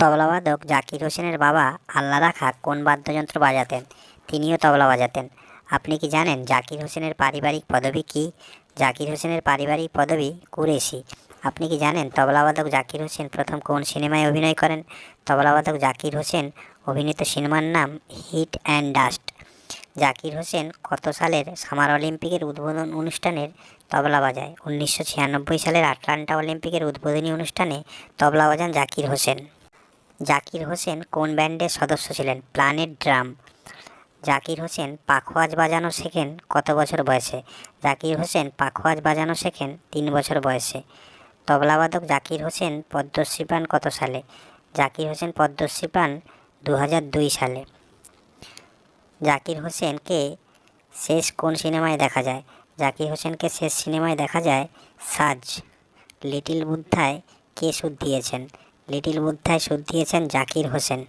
তবলাবাদক জাকির হোসেনের বাবা আল্লাদা খাঁ কোন বাদ্যযন্ত্র বাজাতেন? তিনিও তবলা বাজাতেন। আপনি কি জানেন জাকির হোসেনের পারিবারিক পদবি কী? জাকির হোসেনের পারিবারিক পদবি কুরেশি। আপনি কি জানেন তবলাবাদক জাকির হোসেন প্রথম কোন সিনেমায় অভিনয় করেন? তবলাবাদক জাকির হোসেন অভিনীত সিনেমার নাম heat and dust. Zakir Hussain কত সালের সামার অলিম্পিকের উদ্বোধন অনুষ্ঠানের তবলা বাজায়? উনিশশো ছিয়ানব্বই সালের আটলান্টা অলিম্পিকের উদ্বোধনী অনুষ্ঠানে তবলা বাজান জাকির হোসেন। জাকির হোসেন কোন ব্যান্ডের সদস্য ছিলেন? Planet drum. জাকির হোসেন পাখোয়াজ বাজানো শেখেন কত বছর বয়সে? জাকির হোসেন পাখোয়াজ বাজানো শেখেন তিন বছর বয়সে। তবলাবাদক জাকির হোসেন পদ্মশ্রী পান কত সালে? জাকির হোসেন পদ্মশ্রী পান দু হাজার দুই সালে। জাকির হোসেনকে শেষ কোন সিনেমায় দেখা যায়? জাকির হোসেনকে শেষ সিনেমায় দেখা যায় সাজ। লিটিল বুদ্ধায় কে সুদ দিয়েছেন। লিটিল বুদ্ধায় সুদ দিয়েছেন জাকির হোসেন।